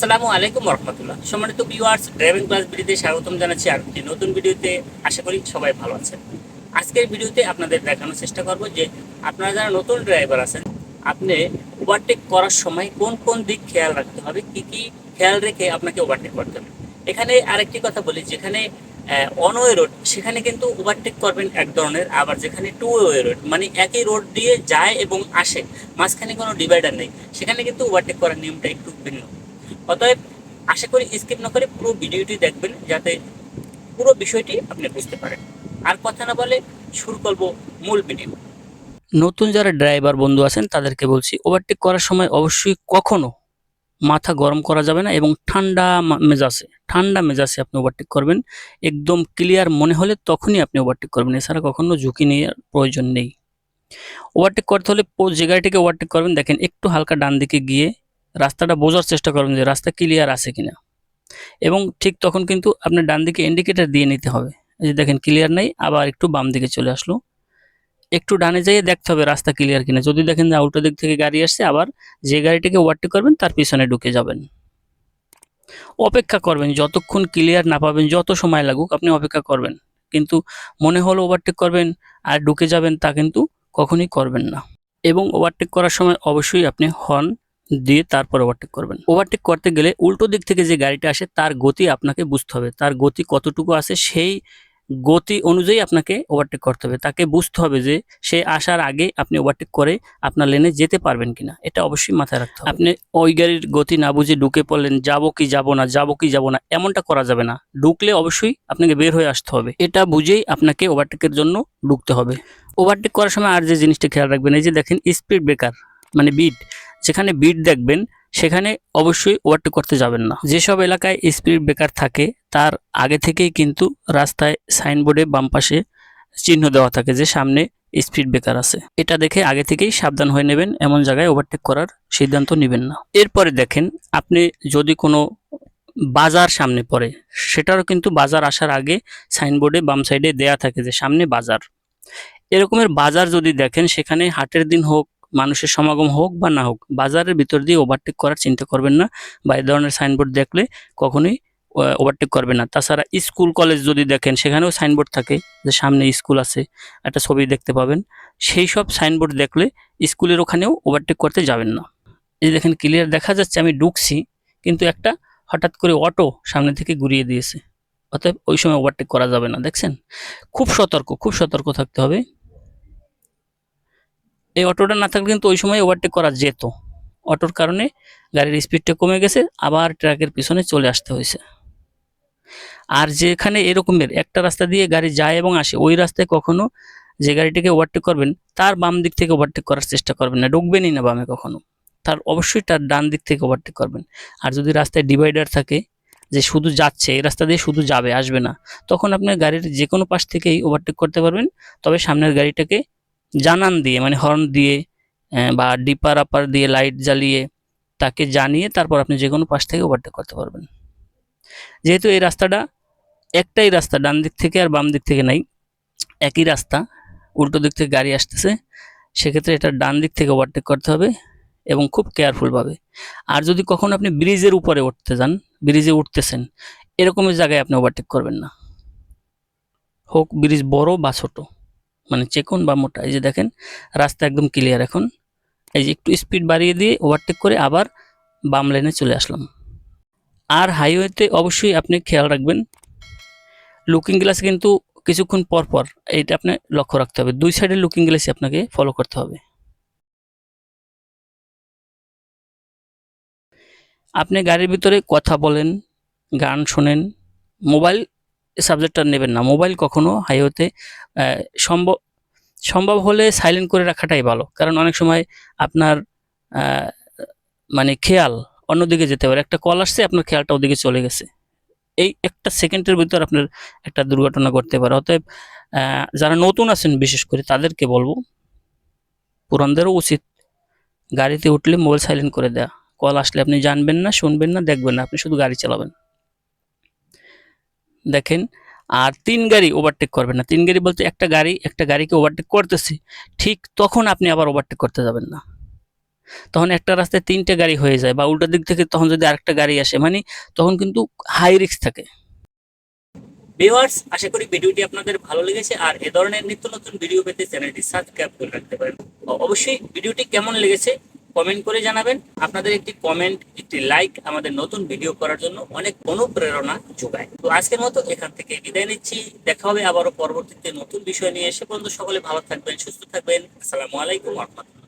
আসসালামু আলাইকুম রহমতুল্লাহ। সম্মানিত ভিউয়ার্স ড্রাইভিং ক্লাস ভিডিওতে স্বাগতম জানাচ্ছি আর একটি নতুন ভিডিওতে। আশা করি সবাই ভালো আছেন। আজকের ভিডিওতে আপনাদের দেখানোর চেষ্টা করব যে আপনারা যারা নতুন ড্রাইভার আছেন, আপনি ওভারটেক করার সময় কোন কোন দিক খেয়াল রাখতে হবে, কি কি খেয়াল রেখে আপনাকে ওভারটেক করতে হবে। এখানে আরেকটি কথা বলি, যেখানে অন ওয়ে রোড সেখানে কিন্তু ওভারটেক করবেন এক ধরনের, আবার যেখানে টু ওয়ে রোড মানে একই রোড দিয়ে যায় এবং আসে, মাঝখানে কোনো ডিভাইডার নেই। সেখানে কিন্তু ওভারটেক করার নিয়মটা একটু ভিন্ন। অতএব আশা করি স্কিপ না করে পুরো ভিডিওটি দেখবেন যাতে পুরো বিষয়টি আপনি বুঝতে পারেন। আর কথা না বলে শুরু করব মূল ভিডিও। নতুন যারা ড্রাইভার বন্ধু আছেন, তাদেরকে বলছি ওভারটেক করার সময় অবশ্যই কখনো মাথা গরম করা যাবে না এবং ঠান্ডা মেজাজে ঠান্ডা মেজাজে আপনি ওভারটেক করবেন। একদম ক্লিয়ার মনে হলে তখনই আপনি ওভারটেক করবেন। এছাড়া কখনো ঝুঁকি নেওয়ার প্রয়োজন নেই। ওভারটেক করতে হলে যে গাড়িটিকে ওভারটেক করবেন, দেখেন একটু হালকা ডান দিকে গিয়ে রাস্তাটা বোঝার চেষ্টা করবেন যে রাস্তা ক্লিয়ার আছে কিনা। এবং ঠিক তখন কিন্তু আপনার ডান দিকে ইন্ডিকেটার দিয়ে নিতে হবে। এই যে দেখেন ক্লিয়ার নেই, আবার একটু বাম দিকে চলে আসলো। একটু ডানে যেয়ে দেখতে হবে রাস্তা ক্লিয়ার কিনা। যদি দেখেন যে উল্টো দিক থেকে গাড়ি আসছে, আবার যে গাড়িটিকে ওভারটেক করবেন, তার পিছনে ঢুকে যাবেন। অপেক্ষা করবেন, যতক্ষণ ক্লিয়ার না পাবেন, যত সময় লাগুক, আপনি অপেক্ষা করবেন। কিন্তু মনে হলো ওভারটেক করবেন, আর ঢুকে যাবেন তা কিন্তু কখনই করবেন না। এবং ওভারটেক করার সময় অবশ্যই আপনি হর্ন দিয়ে তারপর ওভারটেক করবেন। ওভারটেক করতে গেলে উল্টো দিক থেকে যে গাড়িটা আসে, তার গতি আপনাকে বুঝতে হবে। তার গতি কতটুকু আছে, সেই গতি অনুযায়ী আপনাকে ওভারটেক করতে হবে। তাকে বুঝতে হবে যে সে আসার আগে আপনি ওভারটেক করে আপনার লেনে যেতে পারবেন কিনা। এটা অবশ্যই মাথায় রাখতে হবে। আপনি ওই গাড়ির গতি না বুঝে ঢুকে পড়লেন, যাব কি যাব না, যাব কি যাব না, এমনটা করা যাবে না। ঢুকলে অবশ্যই আপনাকে বের হয়ে আসতে হবে। এটা বুঝেই আপনাকে ওভারটেকের জন্য ঢুকতে হবে। ওভারটেক করার সময় আর যে জিনিসটা খেয়াল রাখবেন, এই যে দেখেন স্পিড ব্রেকার মানে বিট যেখানে বিট দেখবেন, সেখানে অবশ্যই ওভারটেক করতে যাবেন না। যেসব এলাকায় স্পিড ব্রেকার থাকে, তার আগে থেকেই কিন্তু রাস্তায় সাইনবোর্ডে বাম পাশে চিহ্ন দেওয়া থাকে যে সামনে স্পিড ব্রেকার আছে। এটা দেখে আগে থেকেই সাবধান হয়ে নেবেন, এমন জায়গায় ওভারটেক করার সিদ্ধান্ত নেবেন না। এরপরে দেখেন, আপনি যদি কোনো বাজার সামনে পড়ে, সেটারও কিন্তু বাজার আসার আগে সাইনবোর্ডে বাম সাইডে দেয়া থাকে যে সামনে বাজার। এরকমের বাজার যদি দেখেন, সেখানে হাটের দিন হোক মানুষের সমাগম হোক বা না হোক, বাজারের ভিতর দিয়ে ওভারটেক করার চিন্তা করবেন না বা এই ধরনের সাইনবোর্ড দেখলে কখনোই ওভারটেক করবেন না। তাছাড়া স্কুল কলেজ যদি দেখেন, সেখানেও সাইনবোর্ড থাকে যে সামনে স্কুল আছে, একটা ছবি দেখতে পাবেন। সেই সব সাইনবোর্ড দেখলে স্কুলের ওখানেও ওভারটেক করতে যাবেন না। এই দেখেন ক্লিয়ার দেখা যাচ্ছে, আমি ঢুকছি, কিন্তু একটা হঠাৎ করে অটো সামনে থেকে ঘুরিয়ে দিয়েছে। অতএব ওই সময় ওভারটেক করা যাবে না, দেখছেন? খুব সতর্ক খুব সতর্ক থাকতে হবে। এই অটোটা না থাকলে কিন্তু ওই সময় ওভারটেক করা যেত। অটোর কারণে গাড়ির স্পিডটা কমে গেছে, আবার ট্রাকের পিছনে চলে আসতে হয়েছে। আর যেখানে এরকমের একটা রাস্তা দিয়ে গাড়ি যায় এবং আসে, ওই রাস্তায় কখনো যে গাড়িটাকে ওভারটেক করবেন, তার বাম দিক থেকে ওভারটেক করার চেষ্টা করবেন না, ঢুকবেনই না বামে কখনো। তার অবশ্যই তার ডান দিক থেকে ওভারটেক করবেন। আর যদি রাস্তায় ডিভাইডার থাকে, যে শুধু যাচ্ছে, এই রাস্তা দিয়ে শুধু যাবে, আসবে না, তখন আপনার গাড়ির যে কোনো পাশ থেকেই ওভারটেক করতে পারবেন, তবে সামনের গাড়িটাকে জানান দিয়ে মানে হর্ন দিয়ে বা ডিপার আপার দিয়ে লাইট জ্বালিয়ে তাকে জানিয়ে তারপর আপনি যে কোনো পাশ থেকে ওভারটেক করতে পারবেন। যেহেতু এই রাস্তাটা একটাই রাস্তা, ডান দিক থেকে আর বাম দিক থেকে নাই, একই রাস্তা, উল্টো দিক থেকে গাড়ি আসতেছে, সেক্ষেত্রে এটা ডান দিক থেকে ওভারটেক করতে হবে এবং খুব কেয়ারফুলভাবে আর যদি কখনো আপনি ব্রিজের উপরে উঠতে যান, ব্রিজে উঠতেছেন এরকমের জায়গায় আপনি ওভারটেক করবেন না। হোক, ব্রিজ বড় বা ছোট। মানে চেকুন বা মোটা এই যে দেখেন, রাস্তা একদম ক্লিয়ার এখন। এই যে একটু স্পিড বাড়িয়ে দিয়ে ওভারটেক করে আবার বাম লাইনে চলে আসলাম। আর হাইওয়েতে অবশ্যই আপনি খেয়াল রাখবেন লুকিং গ্লাস কিন্তু কিছুক্ষণ পর পর এইটা আপনি লক্ষ্য রাখতে হবে। দুই সাইডের লুকিং গ্লাসই আপনাকে ফলো করতে হবে। আপনি গাড়ির ভিতরে কথা বলেন, গান শোনেন মোবাইল সাবজেক্টটা নেবেন না। মোবাইল কখনো হাইওয়েতে সম্ভব সম্ভব হলে সাইলেন্ট করে রাখাটাই ভালো। কারণ অনেক সময় আপনার মানে খেয়াল অন্যদিকে যেতে পারে। একটা কল আসছে, আপনার খেয়ালটা ওদিকে চলে গেছে। এই একটা সেকেন্ডের ভিতর আপনার একটা দুর্ঘটনা ঘটতে পারে। অতএব যারা নতুন আছেন, বিশেষ করে তাদেরকে বলব, পুরানদেরও উচিত গাড়িতে উঠলে মোবাইল সাইলেন্ট করে দেয়া। কল আসলে আপনি জানবেন না, শুনবেন না, দেখবেন না। আপনি শুধু গাড়ি চালাবেন। দেখেন, আর তিন গাড়ি ওভারটেক করবেন না। তিন গাড়ি বলতে একটা গাড়ি, একটা গাড়িকে ওভারটেক করতেছে, ঠিক তখন আপনি আবার ওভারটেক করতে যাবেন না। তখন একটা রাস্তায় তিনটে গাড়ি হয়ে যায় বা উল্টো দিক থেকে তখন যদি আরেকটা গাড়ি আসে মানে তখন কিন্তু হাই রিস্ক থাকে। ভিউয়ার্স আশা করি ভিডিওটি আপনাদের ভালো লেগেছে, আর এ ধরনের নিত্য নতুন ভিডিও পেতে চ্যানেলটি সাবস্ক্রাইব করে রাখতে পারেন। অবশ্যই ভিডিওটি কেমন লেগেছে কমেন্ট করে জানাবেন। আপনাদের একটি কমেন্ট একটি লাইক আমাদের নতুন ভিডিও করার জন্য অনেক অনুপ্রেরণা যোগায়। তো আজকের মতো এখান থেকে বিদায় নিচ্ছি। দেখা হবে আবারও পরবর্তীতে নতুন বিষয় নিয়ে। এসে পর্যন্ত সকলে ভালো থাকবেন, সুস্থ থাকবেন। আসসালামু আলাইকুম রহমতুল্লাহ।